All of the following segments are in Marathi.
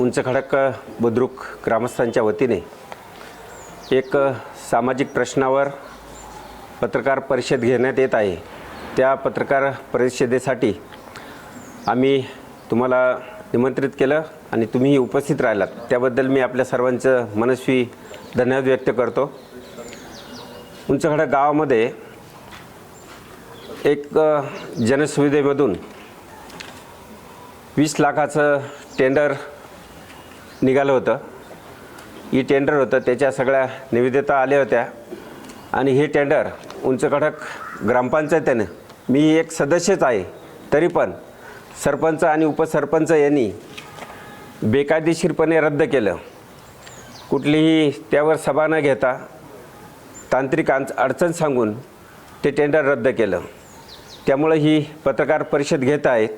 उंच खडक बुद्रुक ग्रामस्थांच्या वतीने एक सामाजिक प्रश्नावर पत्रकार परिषद घेण्यात येत आहे. त्या पत्रकार परिषदेसाठी आम्ही तुम्हाला निमंत्रित केलं आणि तुम्ही उपस्थित राहिलात. त्याबद्दल मी आपल्या सर्वांचं मनस्वी धन्यवाद व्यक्त करतो. उंचखडक गावामध्ये एक जनसुविधेमधून वीस लाखाचं टेंडर निघालं होतं. ही टेंडर होतं. त्याच्या सगळ्या निविदेता आल्या होत्या. आणि हे टेंडर उंचकडक ग्रामपंचायतीनं मी एक सदस्यच आहे तरी पण सरपंच आणि उपसरपंच यांनी बेकायदेशीरपणे रद्द केलं. कुठलीही त्यावर सभा न घेता तांत्रिक अडचण सांगून ते टेंडर रद्द केलं. त्यामुळं ही पत्रकार परिषद घेत आहेत.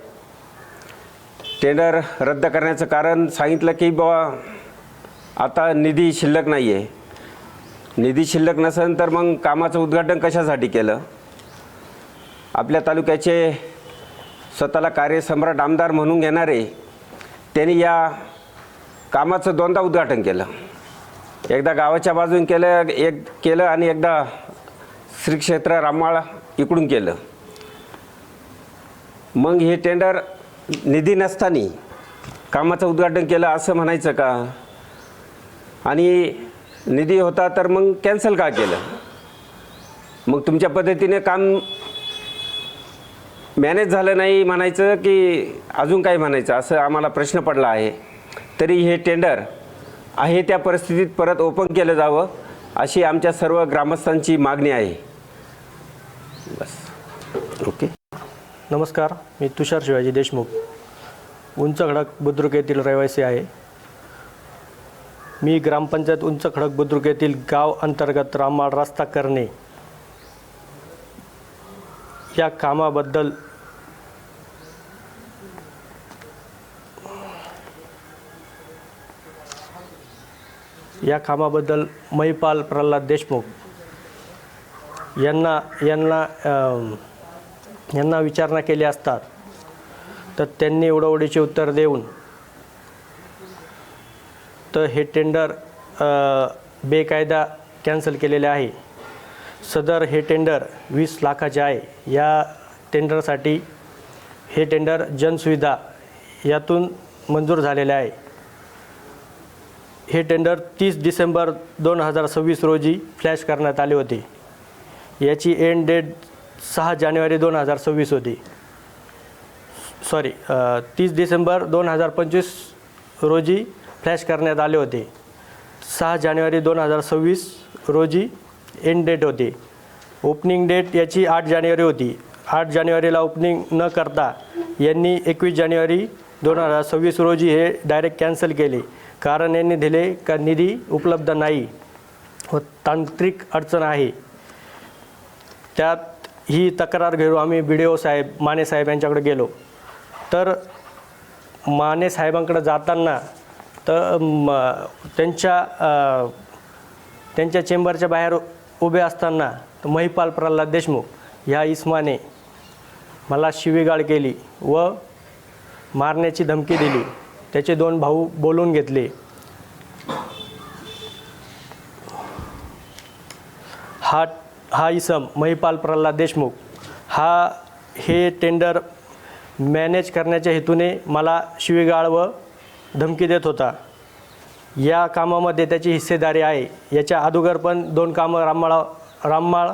टेंडर रद्द करण्याचं कारण सांगितलं की बाबा आता निधी शिल्लक नाही आहे निधी शिल्लक नसेल तर मग कामाचं उद्घाटन कशासाठी केलं? आपल्या तालुक्याचे स्वतःला कार्यसम्राट आमदार म्हणून घेणारे त्यांनी या कामाचं दोनदा उद्घाटन केलं. एकदा गावाच्या बाजून केलं एक केलं आणि एकदा श्री क्षेत्र रामाळा इकडून केलं. मग हे टेंडर निधी नसताना कामाचं उद्घाटन केलं असं म्हणायचं का? आणि निधी होता तर मग कॅन्सल का केलं? मग तुमच्या पद्धतीने काम मॅनेज झालं नाही म्हणायचं की अजून काय म्हणायचं? असं आम्हाला प्रश्न पडला आहे. तरी हे टेंडर आहे त्या परिस्थितीत परत ओपन केलं जावं अशी आमच्या सर्व ग्रामस्थांची मागणी आहे. बस. ओके. नमस्कार मी तुषार शिवाजी देशमुख. उंच खडक बुद्रुक येथील रहिवासी आहे. मी ग्रामपंचायत उंच खडक बुद्रुक येथील गाव अंतर्गत राममाळ रस्ता करणे. या कामाबद्दल या कामाबद्दल महिपाल प्रल्हाद देशमुख. यांना यांना यांना विचारणा केली असतात. तर त्यांनी उडवडीचे उत्तर देऊन तर हे टेंडर बेकायदा कॅन्सल केलेले आहे. सदर हे टेंडर वीस लाखाचे आहे. या टेंडरसाठी हे टेंडर जनसुविधा यातून मंजूर झालेले आहे. हे टेंडर तीस डिसेंबर दोन हजार सव्वीस रोजी फ्लॅश करण्यात आले होते. याची एंड डेट सहा जानेवारी दोन हजार सव्वीस होती. सॉरी तीस डिसेंबर दोन हजार पंचवीस रोजी फ्लॅश करण्यात आले होते. सहा जानेवारी दोन हजार सव्वीस रोजी एंड डेट होते. ओपनिंग डेट याची आठ जानेवारी होती. आठ जानेवारीला ओपनिंग न करता यांनी एकवीस जानेवारी दोन हजार सव्वीस रोजी हे डायरेक्ट कॅन्सल केले. कारण यांनी दिले का निधी उपलब्ध नाही. व तांत्रिक अडचण आहे. त्यात ही तक्रार घेऊन आम्ही बी डी ओ साहेब माने साहेब यांच्याकडे गेलो. तर माने साहेबांकडे जाताना तर त्यांच्या त्यांच्या चेंबरच्या बाहेर उभे असताना तर महिपाल प्रल्हाद देशमुख ह्या इस्माने मला शिवीगाळ केली व मारण्याची धमकी दिली. त्याचे दोन भाऊ बोलून घेतले. हा हा इसम महिपाल प्रल्हाद देशमुख हा हे टेंडर मॅनेज करण्याच्या हेतूने मला शिवीगाळ व धमकी देत होता. या कामामध्ये त्याची हिस्सेदारी आहे. याच्या अगोदर पण दोन कामं राममाळा राममाळ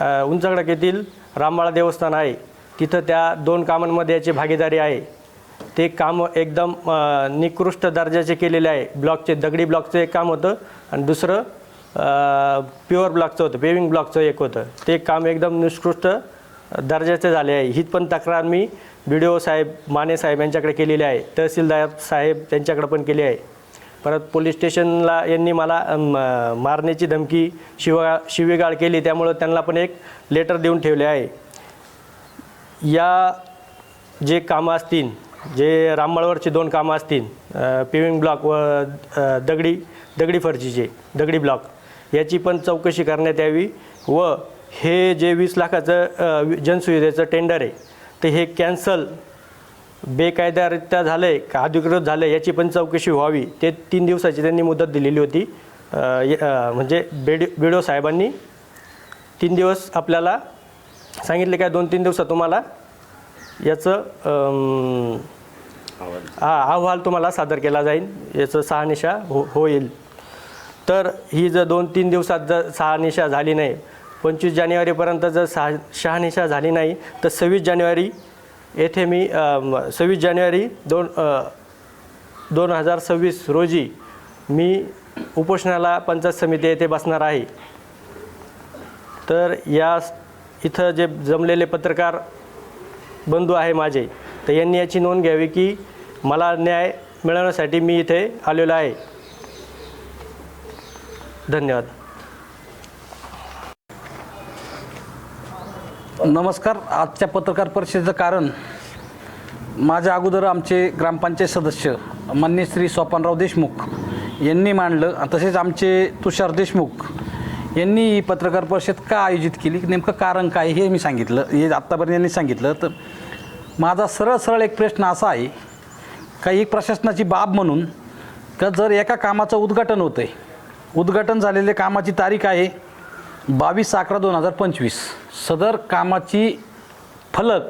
अ, उंचकडक येथील राममाळा देवस्थान आहे. तिथं त्या दोन कामांमध्ये याची भागीदारी आहे. ते काम एकदम निकृष्ट दर्जाचे केलेले आहे. ब्लॉकचे दगडी ब्लॉकचं एक काम होतं आणि दुसरं प्युअर ब्लॉकचं होतं पेविंग ब्लॉकचं एक होतं. ते काम एकदम निष्कृष्ट दर्जाचे झाले आहे. ही पण तक्रार मी बी डी ओ साहेब माने साहेब यांच्याकडे केलेली आहे. तहसीलदार साहेब त्यांच्याकडे पण केली आहे. परत पोलीस स्टेशनला यांनी मला मारण्याची धमकी शिवा शिवीगाळ केली. त्यामुळं त्यांना पण एक लेटर देऊन ठेवले आहे. या जे कामं असतील जे राममाळवरचे दोन कामं असतील पिविंग ब्लॉक व दगडी दगडी फरचीचे दगडी ब्लॉक याची पण चौकशी करण्यात यावी. व हे जे वीस लाखाचं जनसुविधेचं टेंडर आहे तर हे कॅन्सल बेकायदारित्या झाले का अधिकृत झाले याची पण चौकशी व्हावी. ते तीन दिवसाची त्यांनी मुदत दिलेली होती. म्हणजे बेडी बी साहेबांनी तीन दिवस आपल्याला सांगितले काय दोन तीन दिवसात तुम्हाला याचं हा अहवाल तुम्हाला सादर केला जाईल. याचं शहानिशा हो होईल. तर ही जर दोन तीन दिवसात जर शहानिशा झाली नाही पंचवीस जानेवारीपर्यंत जर सहा शहानिशा झाली नाही तर सव्वीस जानेवारी येथे मी सव्वीस जानेवारी दोन दोन हजार सव्वीस रोजी मी उपोषणाला पंचायत समिती येथे बसणार आहे. तर या इथं जे जमलेले पत्रकार बंधू आहे माझे तर यांनी याची नोंद घ्यावी की मला न्याय मिळवण्यासाठी मी इथे आलेलो आहे. धन्यवाद. नमस्कार आजच्या पत्रकार परिषदेचं कारण माझ्या अगोदर आमचे ग्रामपंचायत सदस्य मान्य श्री सोपानराव देशमुख यांनी मांडलं तसेच आमचे तुषार देशमुख यांनी ही पत्रकार परिषद का आयोजित केली नेमकं कारण काय हे मी सांगितलं हे आत्तापर्यंत यांनी सांगितलं. तर माझा सरळ सरळ एक प्रश्न असा आहे का एक प्रशासनाची बाब म्हणून का जर एका कामाचं उद्घाटन होतं आहे उद्घाटन झालेले कामाची तारीख आहे बावीस अकरा दोन हजार पंचवीस. सदर कामाची फलक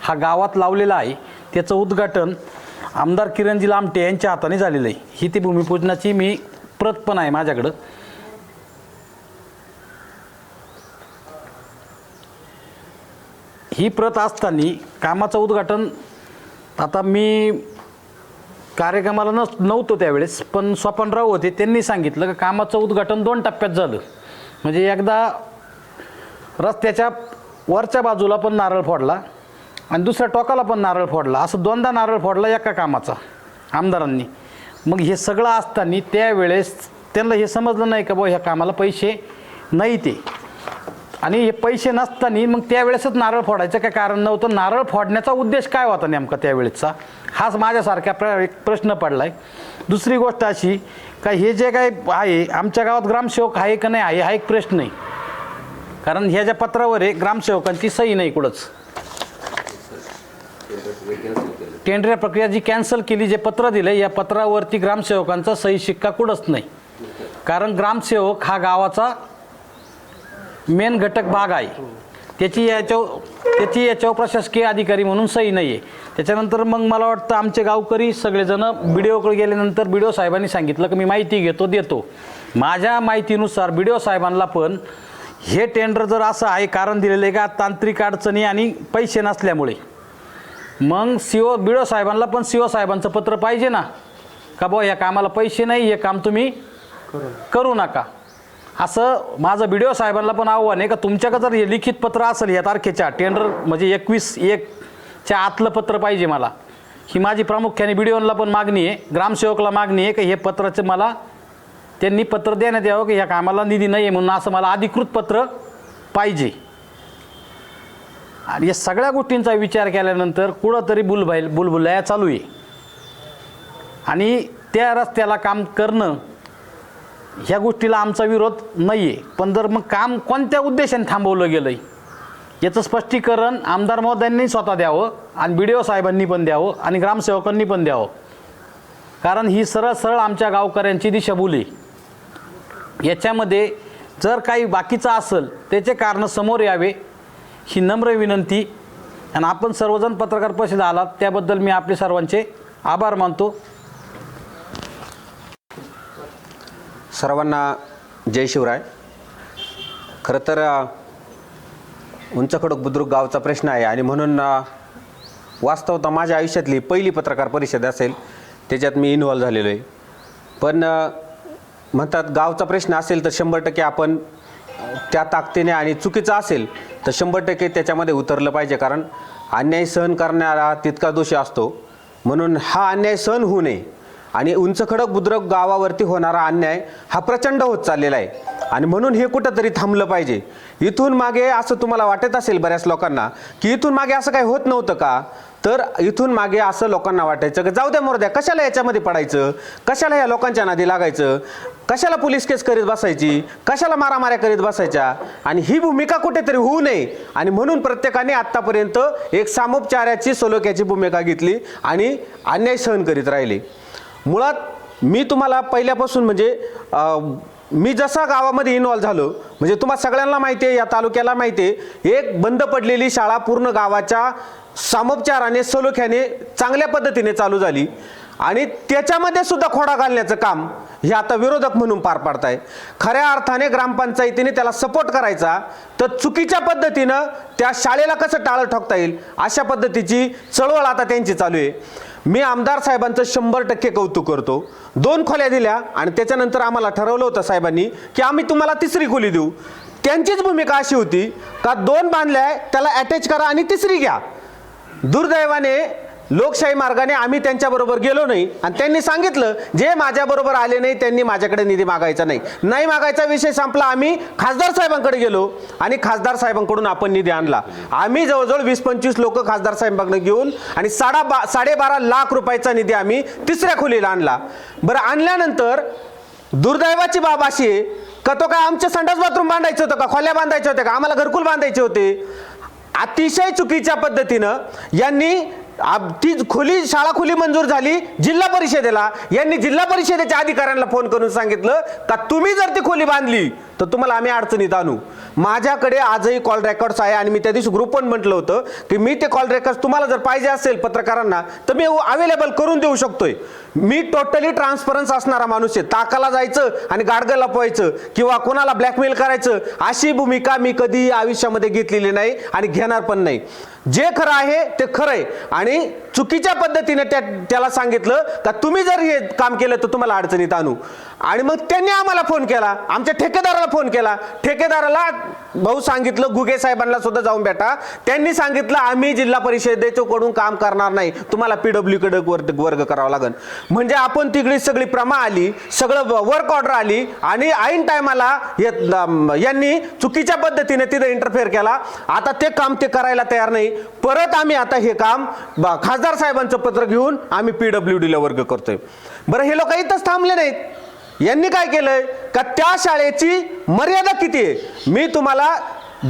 हा गावात लावलेला आहे. त्याचं उद्घाटन आमदार किरणजी लामटे यांच्या हाताने झालेलं आहे. ही ती भूमिपूजनाची मी प्रत पण आहे माझ्याकडं. ही प्रत असताना कामाचं उद्घाटन आता मी कार्यक्रमाला नस नव्हतं त्यावेळेस पण स्वपनराव होते त्यांनी सांगितलं का कामाचं उद्घाटन दोन टप्प्यात झालं. म्हणजे एकदा रस्त्याच्या वरच्या बाजूला पण नारळ फोडला आणि दुसऱ्या टोकाला पण नारळ फोडला. असं दोनदा नारळ फोडला एका कामाचा आमदारांनी. मग हे सगळं असताना त्यावेळेस त्यांना हे समजलं नाही का बुवा ह्या कामाला पैसे नाही ते आणि हे पैसे नसताना मग त्यावेळेसच नारळ फोडायचं काय कारण नव्हतं. नारळ फोडण्याचा उद्देश काय होता नेमका त्यावेळेसचा? हाच माझ्यासारख्या प्र एक प्रश्न पडला आहे दुसरी गोष्ट अशी का हे जे काय आहे आमच्या गावात ग्रामसेवक आहे का नाही आहे हा एक प्रश्न आहे कारण ह्या ज्या पत्रावर आहे ग्रामसेवकांची सही नाही कुठंच. टेंडर प्रक्रिया जी कॅन्सल केली जे पत्र दिलं या पत्रावरती ग्रामसेवकांचा सही शिक्का कुठंच नाही. कारण ग्रामसेवक हा गावाचा मेन घटक भाग आहे. त्याची याच्यावर त्याची याच्यावर प्रशासकीय अधिकारी म्हणून सही नाही आहे त्याच्यानंतर मग मला वाटतं आमचे गावकरी सगळेजण बी डी ओकडे गेल्यानंतर बी डी ओ साहेबांनी सांगितलं की मी माहिती घेतो देतो. माझ्या माहितीनुसार बी डी ओ साहेबांना पण हे टेंडर जर असं आहे कारण दिलेलं आहे का तांत्रिक अडचणी आणि पैसे नसल्यामुळे. मग सी ओ बी साहेबांना पण सी ओ साहेबांचं पत्र पाहिजे ना. का बुवा या कामाला पैसे नाही हे काम तुम्ही करू नका. असं माझं बी डी ओ साहेबांना पण आव्हान आहे का तुमच्याकडे जर हे लिखित पत्र असेल या तारखेच्या टेंडर म्हणजे एकवीस एकच्या आतलं पत्र पाहिजे मला. ही माझी प्रामुख्याने बी डी पण मागणी आहे. ग्रामसेवकला मागणी आहे का हे पत्राचं मला त्यांनी पत्र देण्यात यावं की ह्या कामाला निधी नाही आहे म्हणून असं मला अधिकृत पत्र पाहिजे. आणि या सगळ्या गोष्टींचा विचार केल्यानंतर कुठंतरी बुलभाईल बुलबुलाया चालू आहे. आणि त्या रस्त्याला काम करणं ह्या गोष्टीला आमचा विरोध नाही आहे पण जर मग काम कोणत्या उद्देशाने थांबवलं गेलं आहे याचं स्पष्टीकरण आमदार महोदयांनी स्वतः द्यावं आणि बी डी ओ साहेबांनी पण द्यावं आणि ग्रामसेवकांनी पण द्यावं. कारण ही सरळ सरळ आमच्या गावकऱ्यांची दिशाभूल आहे. याच्यामध्ये जर काही बाकीचं असेल त्याचे कारणं समोर यावे ही नम्र विनंती. आणि आपण सर्वजण पत्रकार परिषद आलात त्याबद्दल मी आपले सर्वांचे आभार मानतो. सर्वांना जय शिवराय. खरं तर अ, उंच बुद्रुक गावचा प्रश्न आहे आणि म्हणून वास्तवता माझ्या आयुष्यातली पहिली पत्रकार परिषद असेल त्याच्यात मी इन्व्हॉल्व झालेलो आहे. पण म्हणतात गावचा प्रश्न असेल तर शंभर टक्के आपण त्या ताकदीने आणि चुकीचं असेल तर शंभर टक्के त्याच्यामध्ये उतरलं पाहिजे. कारण अन्याय सहन करणारा तितका दोषी असतो. म्हणून हा अन्याय सहन होऊ नये. आणि उंच खडक बुद्रक गावावरती होणारा अन्याय हा प्रचंड होत चाललेला आहे. आणि म्हणून हे कुठंतरी थांबलं पाहिजे. इथून मागे असं तुम्हाला वाटत असेल बऱ्याच लोकांना की इथून मागे असं काही होत नव्हतं का? तर इथून मागे असं लोकांना वाटायचं की जाऊ द्या मोरद्या कशाला याच्यामध्ये पडायचं? कशाला या लोकांच्या नादी लागायचं? कशाला पोलीस केस करीत बसायची? कशाला मारामाऱ्या करीत बसायच्या? आणि ही भूमिका कुठेतरी होऊ नये. आणि म्हणून प्रत्येकाने आत्तापर्यंत एक सामोपचाराची सलोख्याची भूमिका घेतली आणि अन्याय सहन करीत राहिले. मुळात मी तुम्हाला पहिल्यापासून म्हणजे मी जसा गावामध्ये इन्व्हॉल्व झालो म्हणजे तुम्हाला सगळ्यांना माहिती आहे या तालुक्याला माहिती आहे एक बंद पडलेली शाळा पूर्ण गावाच्या सामोपचाराने सलोख्याने चांगल्या पद्धतीने चालू झाली. आणि त्याच्यामध्ये सुद्धा खोडा घालण्याचं काम हे आता विरोधक म्हणून पार पाडताय. खऱ्या अर्थाने ग्रामपंचायतीने त्याला सपोर्ट करायचा तर चुकीच्या पद्धतीनं त्या शाळेला कसं टाळं ठोकता येईल अशा पद्धतीची चळवळ आता त्यांची चालू आहे. मी आमदार साहेबांचं शंभर टक्के कौतुक करतो. दोन खोल्या दिल्या आणि त्याच्यानंतर आम्हाला ठरवलं होतं साहेबांनी की आम्ही तुम्हाला तिसरी खोली देऊ. त्यांचीच भूमिका अशी होती का दोन बांधल्या त्याला अटॅच करा आणि तिसरी घ्या. दुर्दैवाने लोकशाही मार्गाने आम्ही त्यांच्याबरोबर गेलो नाही. आणि त्यांनी सांगितलं जे माझ्याबरोबर आले नाही त्यांनी माझ्याकडे निधी मागायचा नाही. नाही मागायचा विषय संपला आम्ही खासदार साहेबांकडे गेलो आणि खासदार साहेबांकडून आपण निधी आणला. आम्ही जवळजवळ वीस पंचवीस लोक खासदार साहेबांकडे घेऊन आणि साडा बा साडेबारा लाख रुपयाचा निधी आम्ही तिसऱ्या खोलीला आणला. बरं आणल्यानंतर दुर्दैवाची बाब अशी आहे का तो काय आमचे संडास बाथरूम बांधायचं होतं का? खोल्या बांधायच्या होत्या का? आम्हाला घरकुल बांधायचे होते. अतिशय चुकीच्या पद्धतीनं यांनी आप- ती खोली शाळा खोली मंजूर झाली जिल्हा परिषदेला. यांनी जिल्हा परिषदेच्या अधिकाऱ्यांना फोन करून सांगितलं का तुम्ही जर ती खोली बांधली तर तुम्हाला आम्ही अडचणीत आणू. माझ्याकडे आजही कॉल रेकॉर्ड्स आहे आणि मी त्या दिवशी ग्रुप पण म्हटलं होतं की मी ते कॉल रेकॉर्ड्स तुम्हाला जर पाहिजे असेल पत्रकारांना तर मी अवेलेबल करून देऊ शकतोय. मी टोटली ट्रान्सपरन्स असणारा माणूस आहे. ताकाला जायचं आणि गाडगं लपवायचं किंवा कोणाला ब्लॅकमेल करायचं अशी भूमिका मी कधी आयुष्यामध्ये घेतलेली नाही आणि घेणार पण नाही. जे खरं आहे ते खरं आहे. आणि चुकीच्या पद्धतीने त्या त्याला सांगितलं का तुम्ही जर हे काम केलं तर तुम्हाला अडचणीत आणू. आणि मग त्यांनी आम्हाला फोन केला. आमच्या ठेकेदाराला फोन केला. ठेकेदाराला भाऊ सांगितलं गुगे साहेबांना सुद्धा जाऊन भेटा. त्यांनी सांगितलं आम्ही जिल्हा परिषदेच्याकडून काम करणार नाही. तुम्हाला पीडब्ल्यू कडे वर्ग वर्ग करावा लागेल म्हणजे आपण तिकडे सगळी प्रमा आली सगळं वर्क ऑर्डर आली आणि ऐन टायमाला यांनी चुकीच्या पद्धतीने तिथे इंटरफेअर केला. आता ते काम ते करायला तयार नाही. परत आम्ही आता हे काम खासदार साहेबांचं पत्र घेऊन आम्ही पी डब्ल्यू डीला वर्ग करतोय. बरं हे लोक इथंच थांबले नाहीत. यांनी काय केलंय? का त्या शाळेची मर्यादा किती आहे? मी तुम्हाला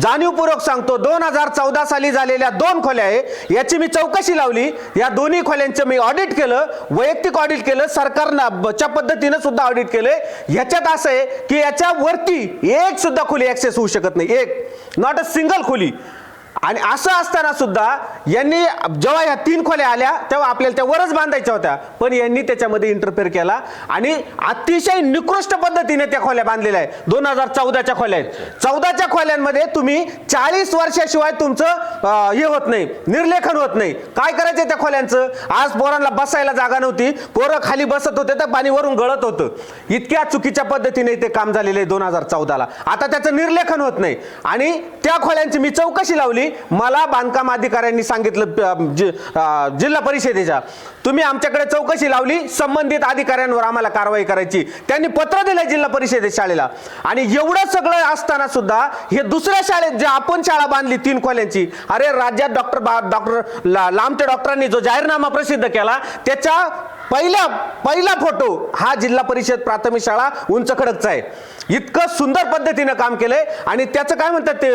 जाणीवपूर्वक सांगतो दोन हजार चौदा साली झालेल्या दोन खोल्या आहे याची मी चौकशी लावली. या दोन्ही खोल्यांचं मी ऑडिट केलं वैयक्तिक ऑडिट केलं सरकारनं च्या पद्धतीनं सुद्धा ऑडिट केलंय. ह्याच्यात असं आहे की याच्या वरती एक सुद्धा खोली ऍक्सेस होऊ शकत नाही. एक नॉट अ सिंगल खोली. आणि असं असताना सुद्धा यांनी जेव्हा ह्या तीन खोल्या आल्या तेव्हा आपल्याला त्या वरच बांधायच्या होत्या. पण यांनी त्याच्यामध्ये इंटरफेअर केला आणि अतिशय निकृष्ट पद्धतीने त्या खोल्या बांधलेल्या आहेत. दोन हजार चौदाच्या खोल्या आहेत. चौदाच्या खोल्यांमध्ये तुम्ही चाळीस वर्षाशिवाय तुमचं हे होत नाही निर्लेखन होत नाही. काय करायचं त्या खोल्यांचं? आज पोरांना बसायला जागा नव्हती. पोरं खाली बसत होते तर पाणी वरून गळत होतं. इतक्या चुकीच्या पद्धतीने ते काम झालेलं आहे दोन हजार चौदाला. आता त्याचं निर्लेखन होत नाही. आणि त्या खोल्यांची मी चौकशी लावली. मला बांधकाम अधिकाऱ्यांनी सांगितलं जिल्हा परिषदेच्या. तुम्ही आमच्याकडे चौकशी लावली संबंधित अधिकाऱ्यांवर आम्हाला कारवाई करायची. त्यांनी पत्र दिलं जिल्हा परिषदे शाळेला. आणि एवढं सगळं असताना सुद्धा हे दुसऱ्या शाळेत जे आपण शाळा बांधली तीन खोल्यांची अरे राज्यात डॉक्टर बा डॉक्टर लांबच्या डॉक्टरांनी जो जाहीरनामा प्रसिद्ध केला त्याच्या पहिला पहिला फोटो हा जिल्हा परिषद प्राथमिक शाळा उंच खडकचा आहे. इतकं सुंदर पद्धतीनं काम केलंय. आणि त्याचं काय म्हणतात ते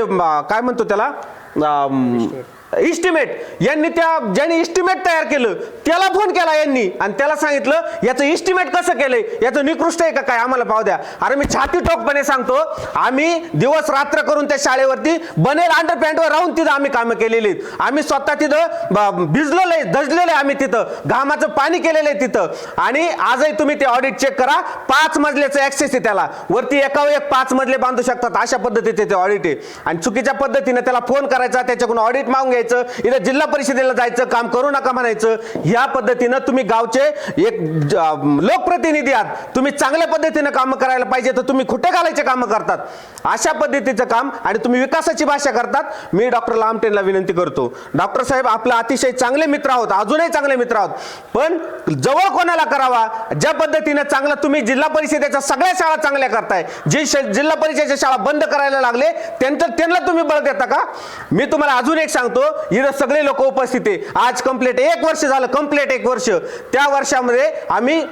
काय म्हणतो त्याला? 那、嗯。इस्टिमेट यांनी त्या ज्यांनी इस्टिमेट तयार केलं त्याला फोन केला यांनी. आणि त्याला सांगितलं याचं इस्टिमेट कसं केलंय? याचं निकृष्ट आहे का काय? आम्हाला पाहू द्या. अरे मी छाती टोकपणे सांगतो आम्ही दिवस रात्र करून त्या शाळेवरती बनेल अंडरपॅन्टवर राहून तिथं आम्ही कामं केलेली आहेत. आम्ही स्वतः तिथं ब- भिजलेलं आहे धजलेलं आहे आम्ही तिथं. घामाचं पाणी केलेलं आहे तिथं. आणि आजही तुम्ही ते ऑडिट चेक करा. पाच मजल्याचं ऍक्सेस आहे त्याला. वरती एकावर एक पाच मजले बांधू शकतात. अशा पद्धतीचे ते ऑडिट आहे. आणि चुकीच्या पद्धतीने त्याला फोन करायचा त्याच्याकडून ऑडिट मागून घ्यायचं. यायचं इथं जिल्हा परिषदेला जायचं काम करू नका म्हणायचं. ह्या पद्धतीनं तुम्ही गावचे एक लोकप्रतिनिधी आहात. तुम्ही चांगल्या पद्धतीनं कामं करायला पाहिजे तर तुम्ही खुटे घालायचे कामं करतात. अशा पद्धतीचं काम आणि तुम्ही विकासाची भाषा करतात मी डॉक्टर लामटेनला विनंती करतो. डॉक्टर साहेब आपला अतिशय चांगले मित्र आहोत अजूनही चांगले मित्र आहोत. पण जवळ कोणाला करावा? ज्या पद्धतीनं चांगलं तुम्ही जिल्हा परिषदेच्या सगळ्या शाळा चांगल्या करताय जे जिल्हा परिषदेच्या शाळा बंद करायला लागले त्यांचं त्यांना तुम्ही बळ देता का? मी तुम्हाला अजून एक सांगतो इथं सगळे लोक उपस्थित आहे. आज कंप्लीट एक वर्ष झालं कंप्लीट एक वर्ष. त्या वर्षामध्ये आम्ही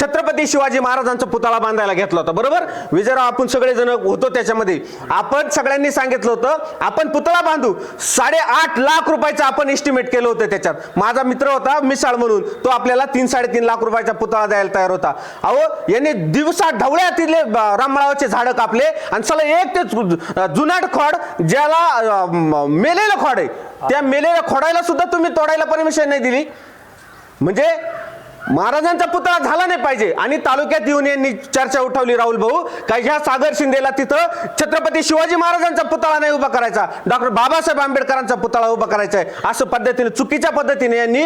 छत्रपती शिवाजी महाराजांचा पुतळा बांधायला घेतला होता बरोबर? विजयराव आपण सगळेजण होतो त्याच्यामध्ये. आपण सगळ्यांनी सांगितलं होतं आपण पुतळा बांधू. साडेआठ लाख रुपयाचं आपण एस्टिमेट केलं होतं त्याच्यात. माझा मित्र होता मिसाळ म्हणून तो आपल्याला तीन साडेतीन लाख रुपयाचा पुतळा द्यायला तयार होता. अहो यांनी दिवसा ढवळ्यातीले रामळावाचे झाडं कापले आणि सगळं एक ते जुनाट खोड ज्याला मेलेलं खोड आहे. त्या मेलेल्या खोडायला सुद्धा तुम्ही तोडायला परमिशन नाही दिली. म्हणजे महाराजांचा पुतळा झाला नाही पाहिजे. आणि तालुक्यात येऊन यांनी चर्चा उठवली राहुल भाऊ. काय ह्या सागर शिंदेला तिथं छत्रपती शिवाजी महाराजांचा पुतळा नाही उभा करायचा. डॉक्टर बाबासाहेब आंबेडकरांचा पुतळा उभा करायचा आहे. असं पद्धतीने चुकीच्या पद्धतीने यांनी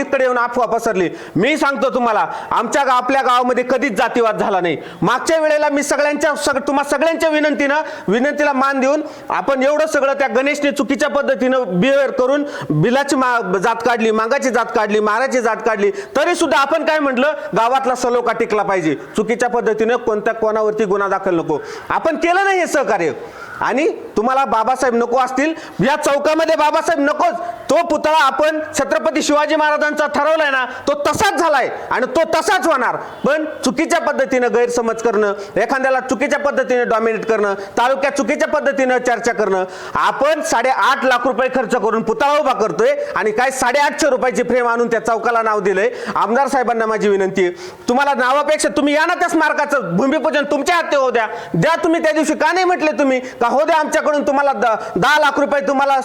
इकडे येऊन अफवा पसरली. मी सांगतो तुम्हाला आमच्या आपल्या गावामध्ये कधीच जातीवाद झाला नाही. मागच्या वेळेला मी सगळ्यांच्या सग तुम्हा सगळ्यांच्या विनंतीनं विनंतीला मान देऊन आपण एवढं सगळं त्या गणेशने चुकीच्या पद्धतीनं बिहेवियर करून बिलाची मा जात काढली मागाची जात काढली माराची जात काढली तरी सुद्धा आपण काय म्हटलं? गावातला सलोखा टिकला पाहिजे. चुकीच्या पद्धतीनं कोणत्या कोणावरती गुन्हा दाखल नको. आपण केलं नाही हे सहकार्य. आणि तुम्हाला बाबासाहेब नको असतील. या चौकामध्ये बाबासाहेब नकोच. तो पुतळा आपण छत्रपती शिवाजी महाराजांचा ठरवलाय ना तो तसाच झालाय आणि तो तसाच होणार. पण चुकीच्या पद्धतीनं गैरसमज करणं एखाद्याला चुकीच्या पद्धतीने डॉमिनेट करणं तालुक्यात चुकीच्या पद्धतीनं चर्चा करणं आपण साडेआठ लाख रुपये खर्च करून पुतळा उभा करतोय आणि काय साडेआठशे रुपयाची फ्रेम आणून त्या चौकाला नाव दिलंय. आमदार साहेबांना माझी विनंती आहे. तुम्हाला नावापेक्षा तुम्ही या ना त्या स्मारकाचं भूमिपूजन तुमच्या हाती होऊ द्या. द्या तुम्ही त्या दिवशी का नाही म्हटले तुम्ही? का हो द्या आमच्याकडून तुम्हाला दहा लाख रुपये तुम्हाला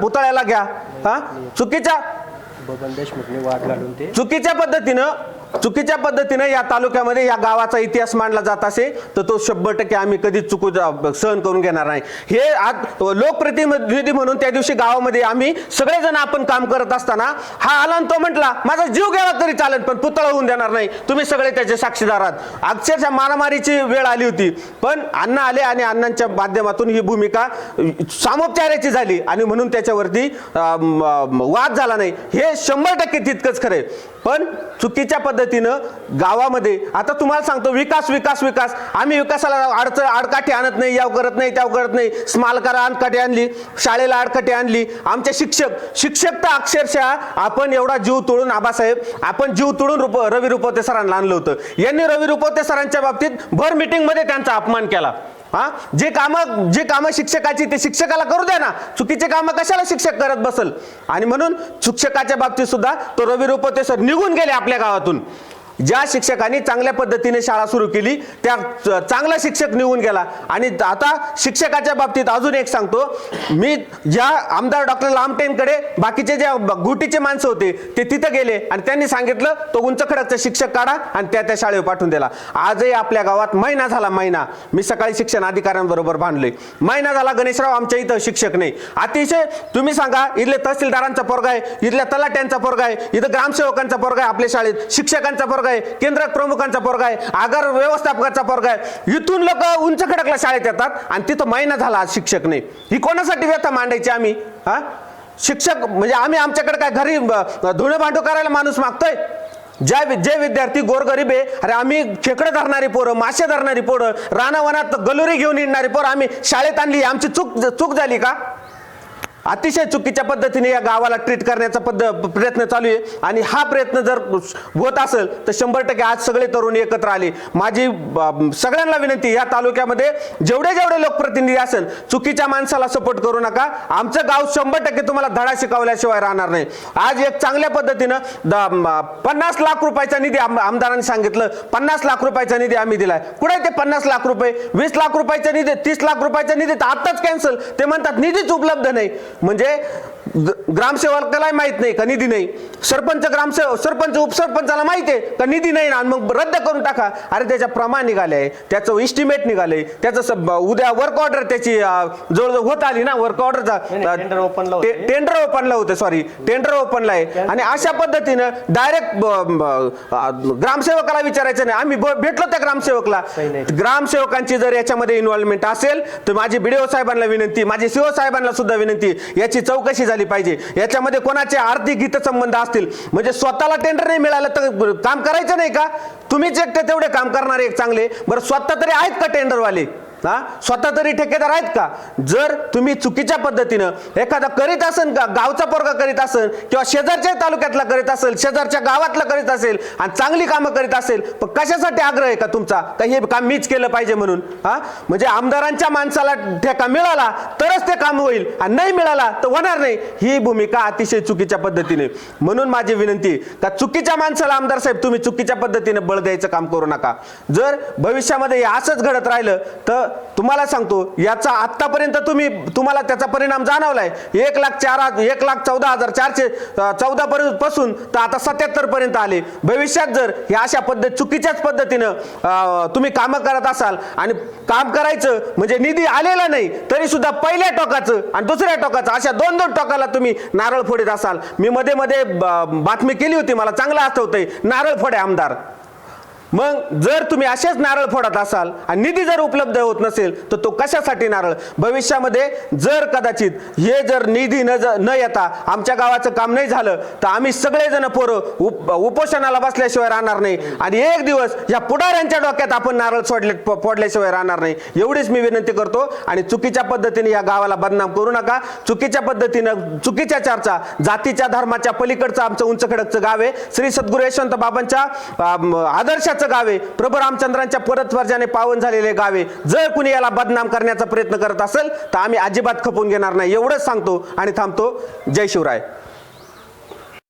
पुतळ्याला घ्या. हा? चुकीच्या चुकीच्या पद्धतीनं चुकीच्या पद्धतीनं या तालुक्यामध्ये या गावाचा इतिहास मांडला जात असे तर तो शंभर टक्के आम्ही कधीच चुकू सहन करून घेणार नाही. हे आज लोकप्रतिनिधी म्हणून त्या दिवशी गावामध्ये आम्ही सगळेजण आपण काम करत असताना हा आला आणि तो म्हटला माझा जीव गेला तरी चालेल पण पुतळा होऊन देणार नाही. तुम्ही सगळे त्याचे साक्षीदार आहात. अक्षरशः मारामारीची वेळ आली होती. पण अण्णा आले आणि अण्णांच्या माध्यमातून ही भूमिका सामोपचाराची झाली आणि म्हणून त्याच्यावरती वाद झाला नाही. हे शंभर टक्के तितकंच खरंय पण चुकीच्या पद्धतीनं गावामध्ये आता तुम्हाला सांगतो विकास विकास विकास. आम्ही विकासाला अडचण आडकाठी आणत नाही याव करत नाही त्याव करत नाही. स्मालकारा आडकाठी आणली शाळेला आडकाठी आणली. आमचे शिक्षक शिक्षक तर अक्षरशः आपण एवढा जीव तोडून आबासाहेब आपण जीव तोडून रुप रवी रुपवते सरांना आणलं होतं. यांनी रवी रुपवते सरांच्या बाबतीत भर मिटिंगमध्ये त्यांचा अपमान केला. हा? जे कामं जे कामं शिक्षकाची ते शिक्षकाला करू द्या ना. चुकीचे कामं कशाला शिक्षक करत बसल? आणि म्हणून शिक्षकाच्या बाबतीत सुद्धा तो रवी रुपवते सर निघून गेले आपल्या गावातून. ज्या शिक्षकांनी चांगल्या पद्धतीने शाळा सुरू केली त्या चांगला शिक्षक निघून गेला. आणि आता शिक्षकाच्या बाबतीत अजून एक सांगतो मी ज्या आमदार डॉक्टर लामटेंकडे बाकीचे जे गुटीचे माणसं होते ते तिथं गेले आणि त्यांनी सांगितलं तो उंच खडकचा शिक्षक काढा आणि त्या त्या शाळेवर पाठवून दिला. आजही आपल्या गावात महिना झाला महिना मी सकाळी शिक्षण अधिकाऱ्यांबरोबर बांधलोय महिना झाला गणेशराव आमच्या इथं शिक्षक नाही. अतिशय तुम्ही सांगा इथले तहसीलदारांचा पोरगा आहे इथल्या तलाट्यांचा पोरगा आहे इथं ग्रामसेवकांचा पोरगा आहे आपल्या शाळेत शिक्षकांचा पोरगा आहे केंद्र प्रमुखांचा पोरगा आहे आगार व्यवस्थापकाचा पोरगा आहे. इथून लोक उंच खडकला शाळेत येतात आणि तिथं महिना झाला आज शिक्षक नाही ही कोणासाठी व्यथा मांडायची आम्ही? हा? शिक्षक म्हणजे आम्ही आमच्याकडे काय घरी धुणं भांडू करायला माणूस मागतोय? ज्या वि- जे विद्यार्थी गोरगरीब आहे अरे आम्ही खेकडं धरणारी पोरं मासे धरणारी पोरं रानावनात गलोरी घेऊन येणारी पोरं आम्ही शाळेत आणली आमची चूक चूक झाली का? अतिशय चुकीच्या पद्धतीने या गावाला ट्रीट करण्याचा पद्ध प्रयत्न चालू आहे. आणि हा प्रयत्न जर होत असेल तर शंभर टक्के आज सगळे तरुण एकत्र आले. माझी सगळ्यांना विनंती या तालुक्यामध्ये जेवढे जेवढे लोकप्रतिनिधी असेल चुकीच्या माणसाला सपोर्ट करू नका. आमचं गाव शंभर टक्के तुम्हाला धडा शिकवल्याशिवाय राहणार नाही. आज एक चांगल्या पद्धतीनं द- पन्नास लाख रुपयाचा निधी आम- आमदारांनी सांगितलं. पन्नास लाख रुपयाचा निधी आम्ही दिलाय. कुठे ते पन्नास लाख रुपये? वीस लाख रुपयाचा निधी तीस लाख रुपयाचा निधी तर आत्ताच कॅन्सल ते म्हणतात निधीच उपलब्ध नाही. म्हणजे ग्रामसेवकाला माहीत नाही का निधी नाही. सरपंच ग्रामसेवक सरपंच उपसरपंचाला माहिती आहे का निधी नाही ना आणि मग रद्द करून टाका. अरे त्याच्या प्रमाण निघाले त्याचं इस्टिमेट निघाले त्याचं सब- उद्या वर्क ऑर्डर त्याची जवळजवळ होत आली ना वर्क ऑर्डरचा. टेंडर ओपनला होते. सॉरी टेंडर ओपनला आहे. आणि अशा पद्धतीनं डायरेक्ट ग्रामसेवकाला विचारायचं नाही. आम्ही भेटलो त्या ग्रामसेवकला. ग्रामसेवकांची जर याच्यामध्ये इन्व्हॉल्वमेंट असेल तर माझी बीडीओ साहेबांना विनंती माझी सीओ साहेबांना सुद्धा विनंती. याची चौकशी झाली पाहिजे. याच्यामध्ये कोणाचे आर्थिक हितसंबंध असतील? म्हणजे स्वतःला टेंडर नाही मिळालं तर काम करायचं नाही का? तुम्हीच एकटे तेवढे काम करणारे एक चांगले. बरं स्वतः तरी आहेत का टेंडरवाले हा? स्वतः तरी ठेकेदार आहेत का? जर तुम्ही चुकीच्या पद्धतीनं एखादा करीत असेल का गावचा पोरगा करीत असेल किंवा शेजारच्या तालुक्यातला करीत असेल शेजारच्या गावातला करीत असेल आणि चांगली कामं करीत असेल पण कशासाठी आग्रह आहे का तुमचा? का हे काम मीच केलं पाहिजे म्हणून? हा? म्हणजे आमदारांच्या माणसाला ठेका मिळाला तरच ते काम होईल आणि नाही मिळाला तर होणार नाही. ही भूमिका अतिशय चुकीच्या पद्धतीने. म्हणून माझी विनंती का चुकीच्या माणसाला आमदार साहेब तुम्ही चुकीच्या पद्धतीने बळ द्यायचं काम करू नका. जर भविष्यामध्ये असंच घडत राहिलं तर तुम्हाला सांगतो याचा आतापर्यंत तुम्ही तुम्हाला त्याचा परिणाम जाणवलाय. एक लाख चार एक लाख चौदा हजार चारशे चौदा पर्यंत पासून तर आता सत्याहत्तर पर्यंत आले. भविष्यात जर ह्या अशा पद्धत चुकीच्याच पद्धतीनं तुम्ही कामं करत असाल आणि काम करायचं म्हणजे निधी आलेला नाही तरी सुद्धा पहिल्या टोकाचं आणि दुसऱ्या टोकाचं अशा दोन दोन टोकाला तुम्ही नारळ फोडीत असाल. मी मध्ये मध्ये बातमी केली होती मला चांगलं आठवतंय. नारळ फोडे आमदार. मग जर तुम्ही असेच नारळ फोडत असाल आणि निधी जर उपलब्ध होत नसेल तर तो कशासाठी नारळ? भविष्यामध्ये जर कदाचित हे जर निधी न ज- न येता आमच्या गावाचं काम नाही झालं तर आम्ही सगळेजण पोरं उप उपोषणाला बसल्याशिवाय राहणार नाही. आणि एक दिवस या पुढाऱ्यांच्या डोक्यात आपण नारळ सोडले फोडल्याशिवाय राहणार नाही. एवढीच मी विनंती करतो. आणि चुकीच्या पद्धतीने या गावाला बदनाम करू नका. चुकीच्या पद्धतीनं चुकीच्या चर्चा जातीच्या धर्माच्या पलीकडचं आमचं उंच खडकचं गाव आहे. श्री सद्गुरू यशवंत बाबांच्या आदर्शात आदर्शाचं गाव आहे. प्रभू रामचंद्रांच्या परतवर्जाने पावन झालेले गाव आहे. जर कुणी याला बदनाम करण्याचा प्रयत्न करत असेल तर आम्ही अजिबात खपून घेणार नाही. एवढंच सांगतो आणि थांबतो. जय शिवराय.